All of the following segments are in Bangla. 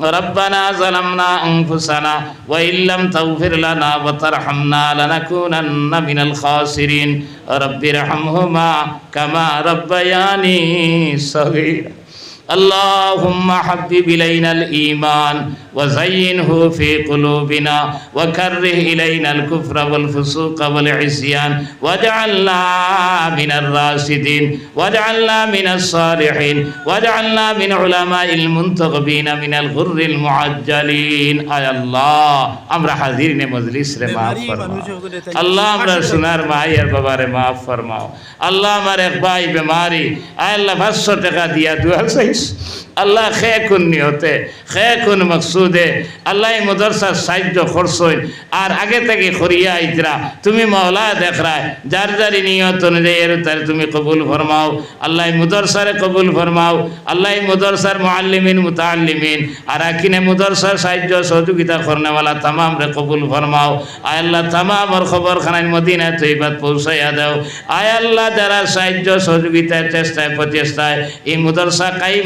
ربنا ظلمنا أنفسنا وإن لم تغفر لنا وترحمنا لنكونن من الخاسرين. رب ارحمهما كما ربياني صغيرا. اللهم حبب إلينا الإيمان وزينه في قلوبنا وكره إلينا الكفر والفسوق والعصيان واجعلنا من الراشدين واجعلنا من الصالحين واجعلنا من علماء المنتخبين من الغر المعجلين آي الله أمر حاضرين مجلس رے معاف فرماؤ اللہ ہمارا سنار مائی اور بابا رے معاف فرماؤ اللہ ہمارے اقبائی بیماری آئے اللہ بس سو ٹکا دیا دعا صحیح চাইছ আল্লাহ খে কোন নিয়তে খে কোন মকসুদে। আল্লাহ মদরসার সাহায্য করছইন আর আগে থেকে খরিয়া আইতরা তুমি মহলা দেখরায় যার যারি নিয়ত অনুযায়ী এর তার তুমি কবুল ফরমাও। আল্লাহ মদরসারে কবুল ফরমাও। আল্লাহ মদরসার মুআল্লিমিন, মুতাআল্লিমিন। আর আকিনে মদরসার সাহায্য, সহযোগিতা করনেওয়ালা তামাম রে কবুল ফরমাও। আয় আল্লাহ, তামাম ওর খবর খানায় মদিনা তৈবাত পৌঁছাইয়া দাও। আয় আল্লাহ, যারা সাহায্য সহযোগিতার চেষ্টায়, প্রচেষ্টায় এই মদরসা কাইম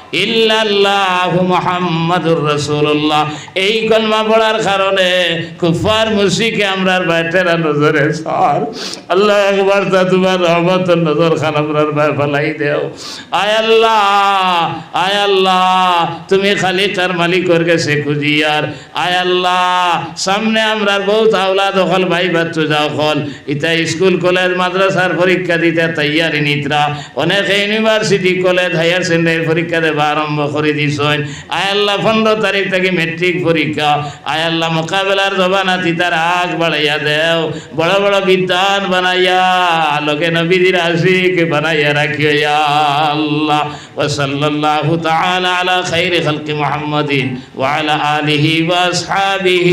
এই কলমা পড়ার কারণে কুফার মুশরিকে আমরার নজরে সর। আল্লাহ একবার তা তোমার রহমতের নজর খান আমরার ফলাই দেও। আয় আল্লাহ আয় আল্লাহ, তুমি খালি তার মালিকর কাছে খুঁজিয়ার। আয় আল্লাহ, সামনে আমরার বহুত আওলাদ হল, ভাই বাচ্চু যাও হল। ইতা স্কুল, কলেজ, মাদ্রাসার পরীক্ষা দিতে তৈয়ারি নিতরা অনেক ইউনিভার্সিটি, কলেজ, হায়ার সেকেন্ডারি পরীক্ষা দেবা আরম্ভ করে দিছেন আয় আল্লাহ পনেরো তারিখ থেকে মেট্রিক পরীক্ষা আয় আল্লাহ মোকাবেলার জবানাতি তার আগ বাড়াইয়া দেও বড় বড় বিদ্যান বানাইয়া লোকে নবীদের আশিক বানাইয়া রাখিও ইয়া আল্লাহ وصلى الله تعالى على خير خلق محمد وعلى آله وأصحابه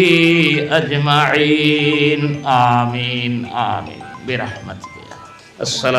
أجمعين آمين آمين برحمتك السلام